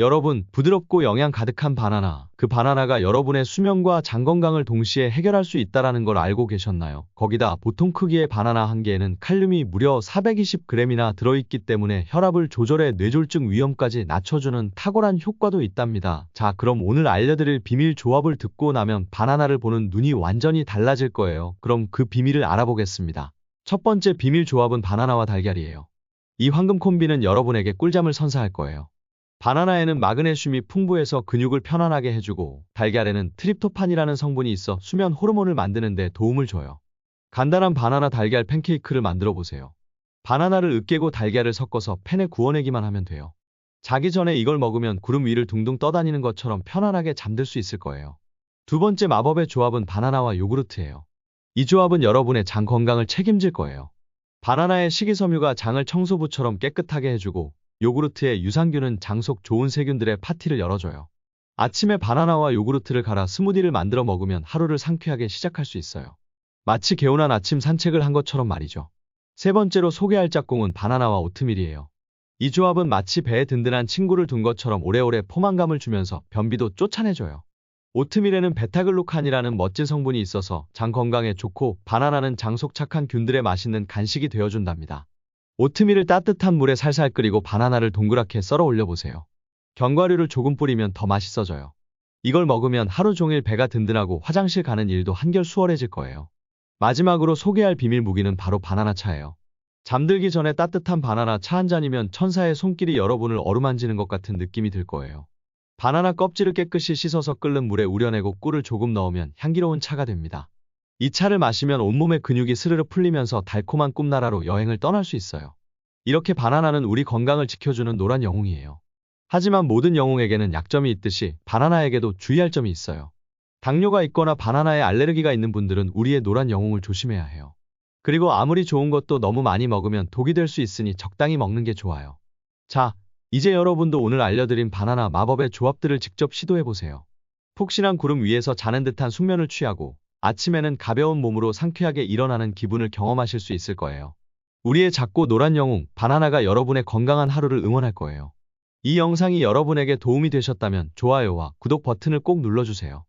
여러분, 부드럽고 영양 가득한 바나나. 그 바나나가 여러분의 수면과 장 건강을 동시에 해결할 수 있다는 걸 알고 계셨나요? 거기다 보통 크기의 바나나 한 개에는 칼륨이 무려 420g이나 들어있기 때문에 혈압을 조절해 뇌졸중 위험까지 낮춰주는 탁월한 효과도 있답니다. 자, 그럼 오늘 알려드릴 비밀 조합을 듣고 나면 바나나를 보는 눈이 완전히 달라질 거예요. 그럼 그 비밀을 알아보겠습니다. 첫 번째 비밀 조합은 바나나와 달걀이에요. 이 황금 콤비는 여러분에게 꿀잠을 선사할 거예요. 바나나에는 마그네슘이 풍부해서 근육을 편안하게 해주고 달걀에는 트립토판이라는 성분이 있어 수면 호르몬을 만드는 데 도움을 줘요. 간단한 바나나 달걀 팬케이크를 만들어 보세요. 바나나를 으깨고 달걀을 섞어서 팬에 구워내기만 하면 돼요. 자기 전에 이걸 먹으면 구름 위를 둥둥 떠다니는 것처럼 편안하게 잠들 수 있을 거예요. 두 번째 마법의 조합은 바나나와 요구르트예요. 이 조합은 여러분의 장 건강을 책임질 거예요. 바나나의 식이섬유가 장을 청소부처럼 깨끗하게 해주고 요구르트의 유산균은 장속 좋은 세균들의 파티를 열어줘요. 아침에 바나나와 요구르트를 갈아 스무디를 만들어 먹으면 하루를 상쾌하게 시작할 수 있어요. 마치 개운한 아침 산책을 한 것처럼 말이죠. 세 번째로 소개할 짝꿍은 바나나와 오트밀이에요. 이 조합은 마치 배에 든든한 친구를 둔 것처럼 오래오래 포만감을 주면서 변비도 쫓아내줘요. 오트밀에는 베타글루칸이라는 멋진 성분이 있어서 장 건강에 좋고 바나나는 장속 착한 균들의 맛있는 간식이 되어준답니다. 오트밀을 따뜻한 물에 살살 끓이고 바나나를 동그랗게 썰어 올려보세요. 견과류를 조금 뿌리면 더 맛있어져요. 이걸 먹으면 하루 종일 배가 든든하고 화장실 가는 일도 한결 수월해질 거예요. 마지막으로 소개할 비밀 무기는 바로 바나나 차예요. 잠들기 전에 따뜻한 바나나 차 한 잔이면 천사의 손길이 여러분을 어루만지는 것 같은 느낌이 들 거예요. 바나나 껍질을 깨끗이 씻어서 끓는 물에 우려내고 꿀을 조금 넣으면 향기로운 차가 됩니다. 이 차를 마시면 온몸의 근육이 스르르 풀리면서 달콤한 꿈나라로 여행을 떠날 수 있어요. 이렇게 바나나는 우리 건강을 지켜주는 노란 영웅이에요. 하지만 모든 영웅에게는 약점이 있듯이 바나나에게도 주의할 점이 있어요. 당뇨가 있거나 바나나에 알레르기가 있는 분들은 우리의 노란 영웅을 조심해야 해요. 그리고 아무리 좋은 것도 너무 많이 먹으면 독이 될 수 있으니 적당히 먹는 게 좋아요. 자, 이제 여러분도 오늘 알려드린 바나나 마법의 조합들을 직접 시도해보세요. 푹신한 구름 위에서 자는 듯한 숙면을 취하고 아침에는 가벼운 몸으로 상쾌하게 일어나는 기분을 경험하실 수 있을 거예요. 우리의 작고 노란 영웅 바나나가 여러분의 건강한 하루를 응원할 거예요. 이 영상이 여러분에게 도움이 되셨다면 좋아요와 구독 버튼을 꼭 눌러주세요.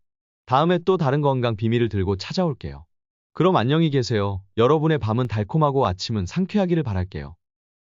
다음에 또 다른 건강 비밀을 들고 찾아올게요. 그럼 안녕히 계세요. 여러분의 밤은 달콤하고 아침은 상쾌하기를 바랄게요.